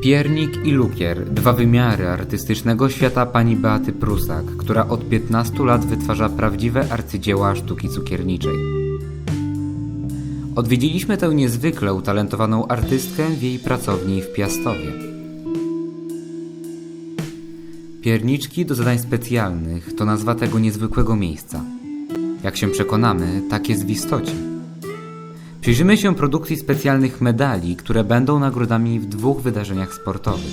Piernik i lukier, dwa wymiary artystycznego świata pani Beaty Prusak, która od 15 lat wytwarza prawdziwe arcydzieła sztuki cukierniczej. Odwiedziliśmy tę niezwykle utalentowaną artystkę w jej pracowni w Piastowie. Pierniczki do zadań specjalnych to nazwa tego niezwykłego miejsca. Jak się przekonamy, tak jest w istocie. Przyjrzymy się produkcji specjalnych medali, które będą nagrodami w dwóch wydarzeniach sportowych.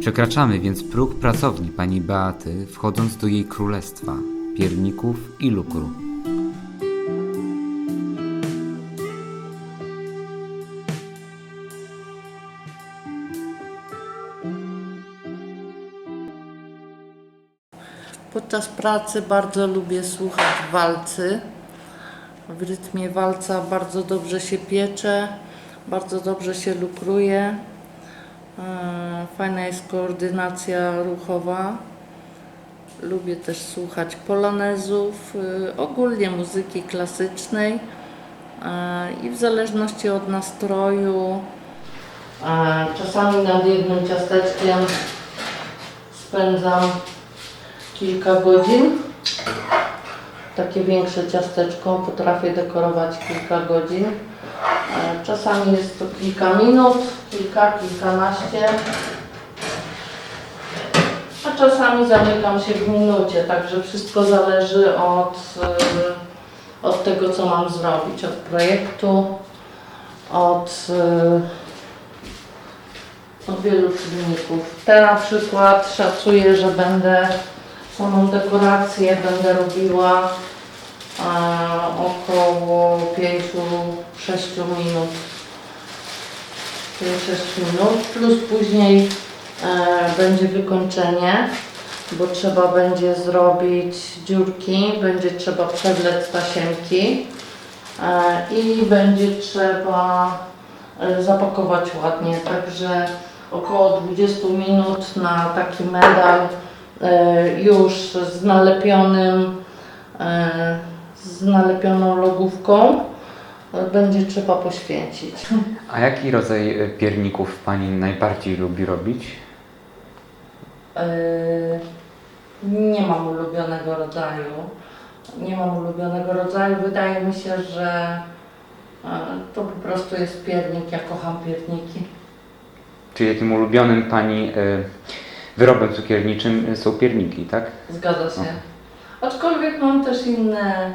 Przekraczamy więc próg pracowni pani Beaty, wchodząc do jej królestwa pierników i lukru. Podczas pracy bardzo lubię słuchać walcy. W rytmie walca bardzo dobrze się piecze, bardzo dobrze się lukruje. E, Fajna jest koordynacja ruchowa. Lubię też słuchać polonezów, y, ogólnie muzyki klasycznej e, i w zależności od nastroju. e, Czasami nad jednym ciasteczkiem spędzam kilka godzin. Takie większe ciasteczko potrafię dekorować kilka godzin. E, Czasami jest to kilka minut, kilka, kilkanaście. A czasami zamykam się w minucie, także wszystko zależy od, e, od tego, co mam zrobić, od projektu, od, e, od wielu czynników. Te na przykład szacuję, że będę samą dekorację będę robiła około 5-6 minut. 5-6 minut, plus później e, będzie wykończenie, bo trzeba będzie zrobić dziurki, będzie trzeba przewlec tasiemki e, i będzie trzeba e, zapakować ładnie, także około 20 minut na taki medal już z nalepionym, z nalepioną logówką e, będzie trzeba poświęcić. A jaki rodzaj e, pierników pani najbardziej lubi robić? E, Nie mam ulubionego rodzaju. Nie mam ulubionego rodzaju. Wydaje mi się, że to po prostu jest piernik. Ja kocham pierniki. Czy jakim ulubionym pani wyrobem cukierniczym są pierniki, tak? Zgadza się. Aczkolwiek mam też inne,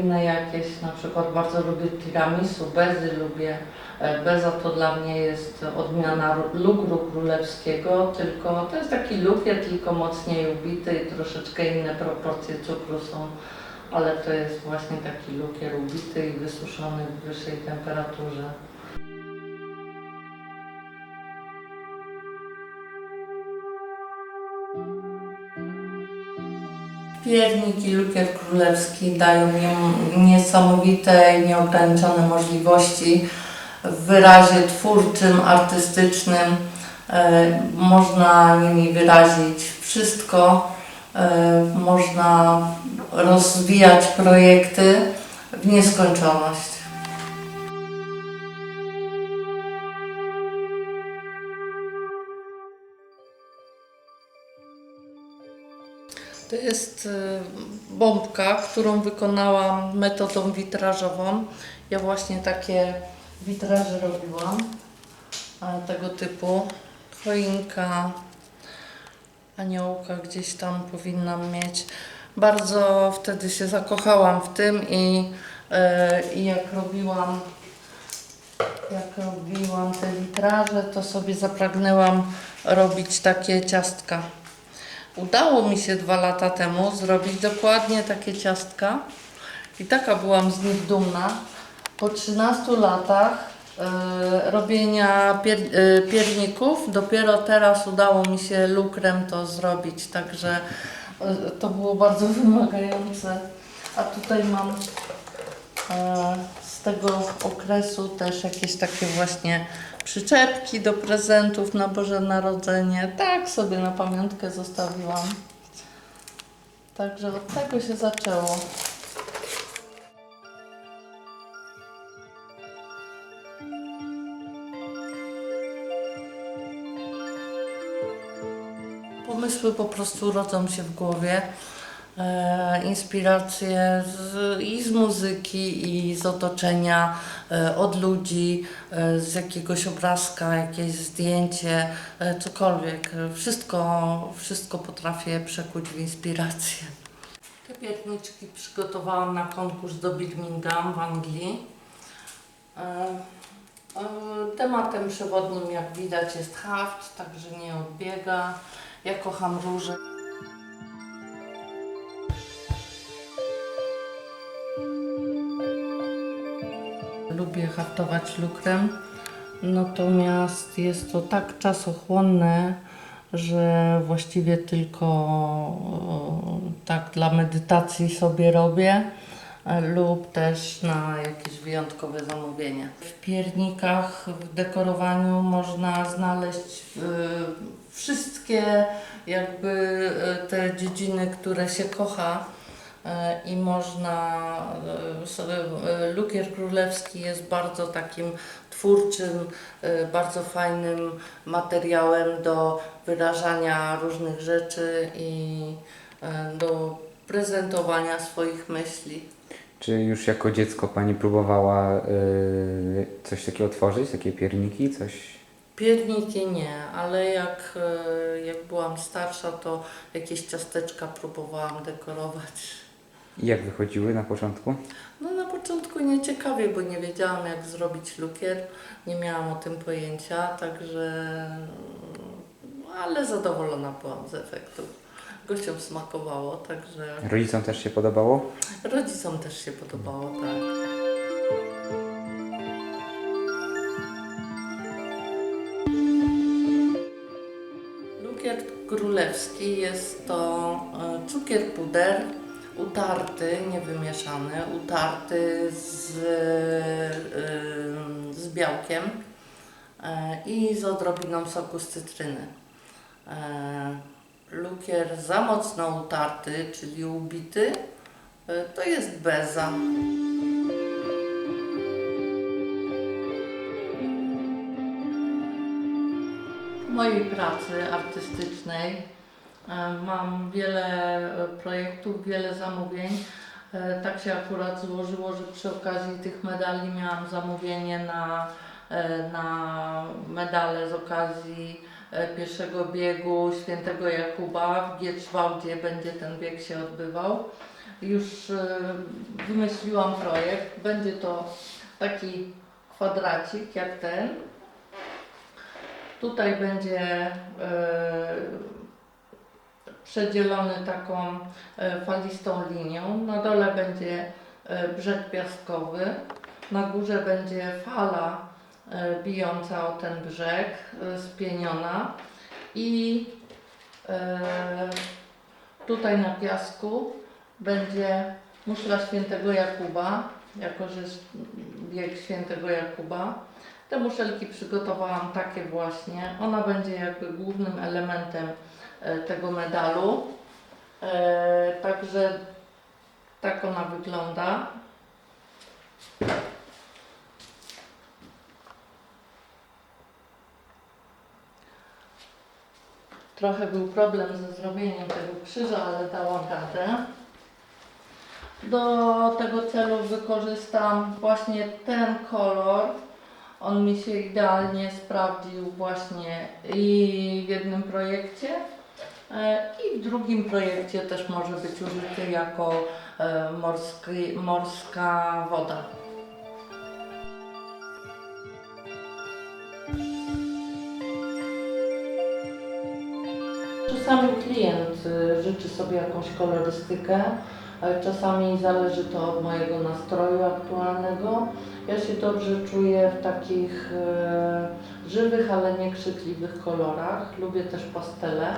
inne jakieś, na przykład bardzo lubię tiramisu, bezy lubię. E, Beza to dla mnie jest odmiana ru- lukru królewskiego, tylko to jest taki lukier, tylko mocniej ubity i troszeczkę inne proporcje cukru są, ale to jest właśnie taki lukier ubity i wysuszony w wyższej temperaturze. Piernik i lukier królewski dają mi niesamowite i nieograniczone możliwości w wyrazie twórczym, artystycznym. E, Można nimi wyrazić wszystko, e, można rozwijać projekty w nieskończoność. To jest y, bombka, którą wykonałam metodą witrażową. Ja właśnie takie witraże robiłam tego typu. Choinka, aniołka gdzieś tam powinnam mieć. Bardzo wtedy się zakochałam w tym i, e, i jak robiłam jak robiłam te witraże, to sobie zapragnęłam robić takie ciastka. Udało mi się dwa lata temu zrobić dokładnie takie ciastka i taka byłam z nich dumna. Po 13 latach e, robienia pier, e, pierników dopiero teraz udało mi się lukrem to zrobić, także e, to było bardzo wymagające. A tutaj mam e, z tego okresu też jakieś takie właśnie przyczepki do prezentów na Boże Narodzenie. Tak sobie na pamiątkę zostawiłam. Także od tego się zaczęło. Pomysły po prostu rodzą się w głowie. E, inspiracje z, i z muzyki, i z otoczenia, e, od ludzi, e, z jakiegoś obrazka, jakieś zdjęcie, cokolwiek. Wszystko, wszystko potrafię przekuć w inspirację. Te pierniczki przygotowałam na konkurs do Birmingham w Anglii. Tematem przewodnim, jak widać, jest haft, także nie odbiega. Ja kocham róże. Lubię haftować lukrem, natomiast jest to tak czasochłonne, że właściwie tylko tak dla medytacji sobie robię e, lub też na jakieś wyjątkowe zamówienie. W piernikach, w dekorowaniu można znaleźć e, wszystkie jakby e, te dziedziny, które się kocha i można, e, e, lukier królewski jest bardzo takim twórczym, e, bardzo fajnym materiałem do wyrażania różnych rzeczy i e, do prezentowania swoich myśli. Czy już jako dziecko Pani próbowała coś takiego tworzyć, takie pierniki, coś? Pierniki nie, ale jak, e, jak byłam starsza, to jakieś ciasteczka próbowałam dekorować. I jak wychodziły na początku? No na początku nieciekawie, bo nie wiedziałam jak zrobić lukier, nie miałam o tym pojęcia, także ale zadowolona byłam z efektu. Gościom smakowało, także Rodzicom też się podobało? rodzicom też się podobało, tak. Lukier królewski jest to e, cukier puder utarty, nie wymieszany, utarty z, z białkiem e, i z odrobiną soku z cytryny. E, Lukier za mocno utarty, czyli ubity, e, to jest beza. Mojej pracy artystycznej mam wiele e, projektów, wiele zamówień. E, Tak się akurat złożyło, że przy okazji tych medali miałam zamówienie na, e, na medale z okazji e, pierwszego biegu Świętego Jakuba w Gietrzwałdzie będzie ten bieg się odbywał. Już e, wymyśliłam projekt. Będzie to taki kwadracik jak ten. Tutaj będzie e, przedzielony taką e, falistą linią. Na dole będzie e, brzeg piaskowy. Na górze będzie fala e, bijąca o ten brzeg, spieniona. I tutaj na piasku będzie muszla świętego Jakuba, jako że jest bieg świętego Jakuba. Te muszelki przygotowałam takie właśnie. Ona będzie jakby głównym elementem tego medalu. E, Także tak ona wygląda. Trochę był problem ze zrobieniem tego krzyża, ale dałam radę. Do tego celu wykorzystam właśnie ten kolor. On mi się idealnie sprawdził właśnie i w jednym projekcie, e, i w drugim projekcie też może być użyty jako e, morski, morska woda. Czasami klient y, życzy sobie jakąś kolorystykę, czasami zależy to od mojego nastroju aktualnego. Ja się dobrze czuję w takich e, żywych, ale nie krzykliwych kolorach. Lubię też pastele,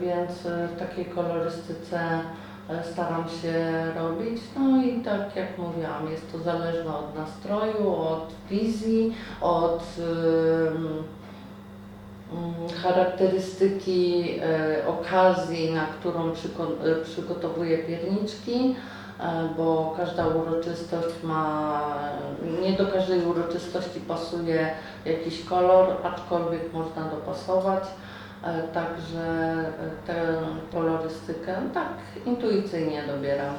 więc e, w takiej kolorystyce e, staram się robić. No i tak jak mówiłam, jest to zależne od nastroju, od wizji, od mm, charakterystyki e, okazji, na którą przygotowuję pierniczki, bo każda uroczystość ma, nie do każdej uroczystości pasuje jakiś kolor, aczkolwiek można dopasować. E, także e, tę kolorystykę tak intuicyjnie dobieram.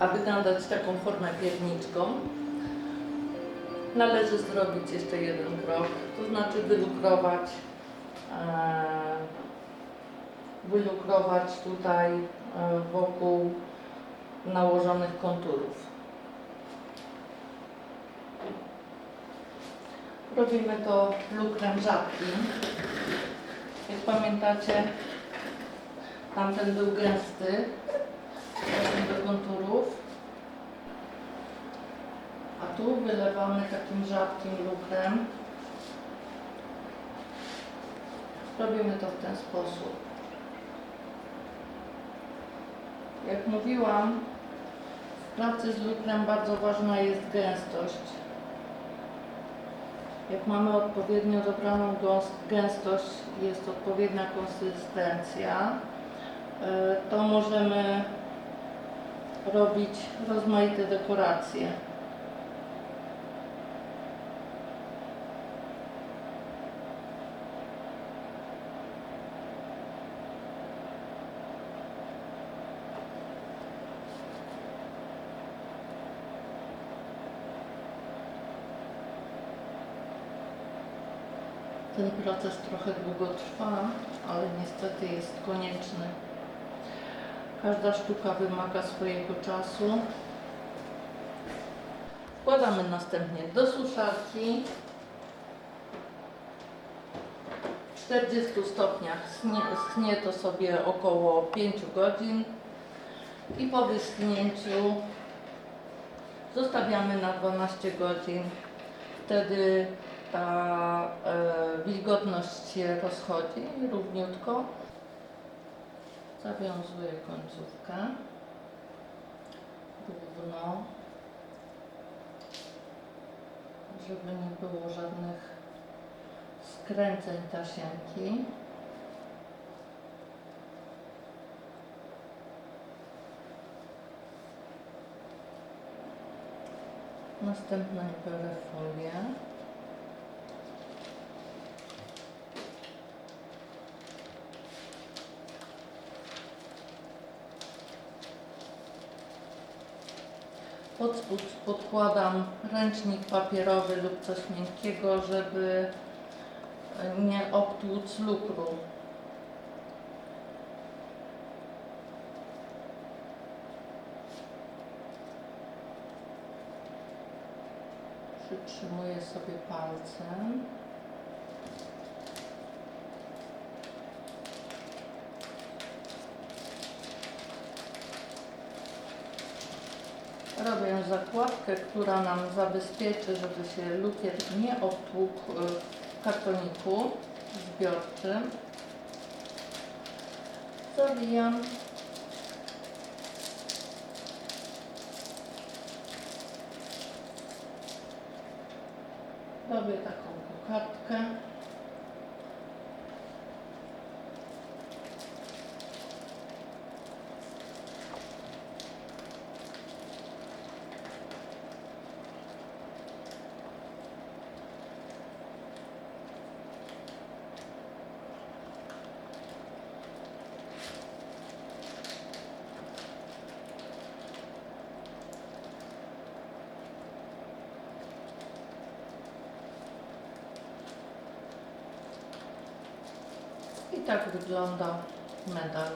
Aby nadać taką formę pierniczką, należy zrobić jeszcze jeden krok, to znaczy wylukrować, e, wylukrować tutaj wokół nałożonych konturów. Robimy to lukrem rzadkim. Jak pamiętacie, tamten był gęsty do konturów. A tu wylewamy takim rzadkim lukrem. Robimy to w ten sposób. Jak mówiłam, w pracy z lukrem bardzo ważna jest gęstość. Jak mamy odpowiednio dobraną gęstość, jest odpowiednia konsystencja, y, to możemy robić rozmaite dekoracje. Ten proces trochę długo trwa, ale niestety jest konieczny. Każda sztuka wymaga swojego czasu. Wkładamy następnie do suszarki. W 40 stopniach schnie, schnie to sobie około 5 godzin i po wyschnięciu zostawiamy na 12 godzin. Wtedy ta e, wilgotność się rozchodzi równiutko. Zawiązuję końcówkę równo, żeby nie było żadnych skręceń tasiemki. Następnie biorę. Pod spód podkładam ręcznik papierowy lub coś miękkiego, żeby nie obtłuc lukru. Przytrzymuję sobie palcem. Robię zakładkę, która nam zabezpieczy, żeby się lukier nie obtłukł y, w kartoniku zbiorczym. Zawijam. Robię taką kokardkę. I tak wygląda medal.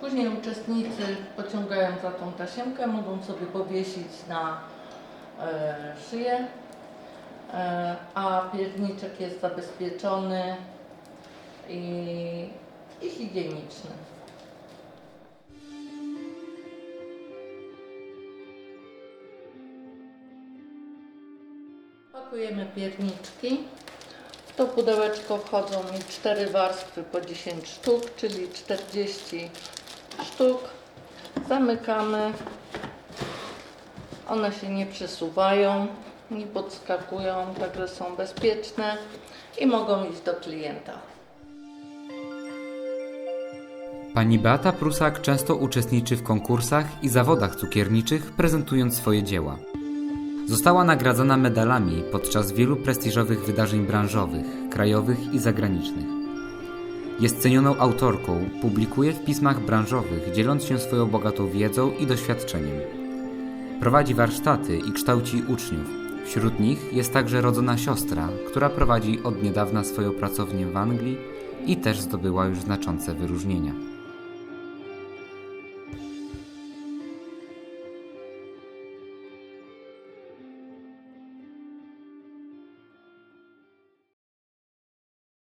Później uczestnicy pociągają za tą tasiemkę, mogą sobie powiesić na e, szyję, e, a pierniczek jest zabezpieczony i, i higieniczny. Pakujemy pierniczki. W to pudełeczko wchodzą mi cztery warstwy po 10 sztuk, czyli 40 sztuk. Zamykamy. One się nie przesuwają, nie podskakują, także są bezpieczne i mogą iść do klienta. Pani Beata Prusak często uczestniczy w konkursach i zawodach cukierniczych, prezentując swoje dzieła. Została nagradzana medalami podczas wielu prestiżowych wydarzeń branżowych, krajowych i zagranicznych. Jest cenioną autorką, publikuje w pismach branżowych, dzieląc się swoją bogatą wiedzą i doświadczeniem. Prowadzi warsztaty i kształci uczniów. Wśród nich jest także rodzona siostra, która prowadzi od niedawna swoją pracownię w Anglii i też zdobyła już znaczące wyróżnienia.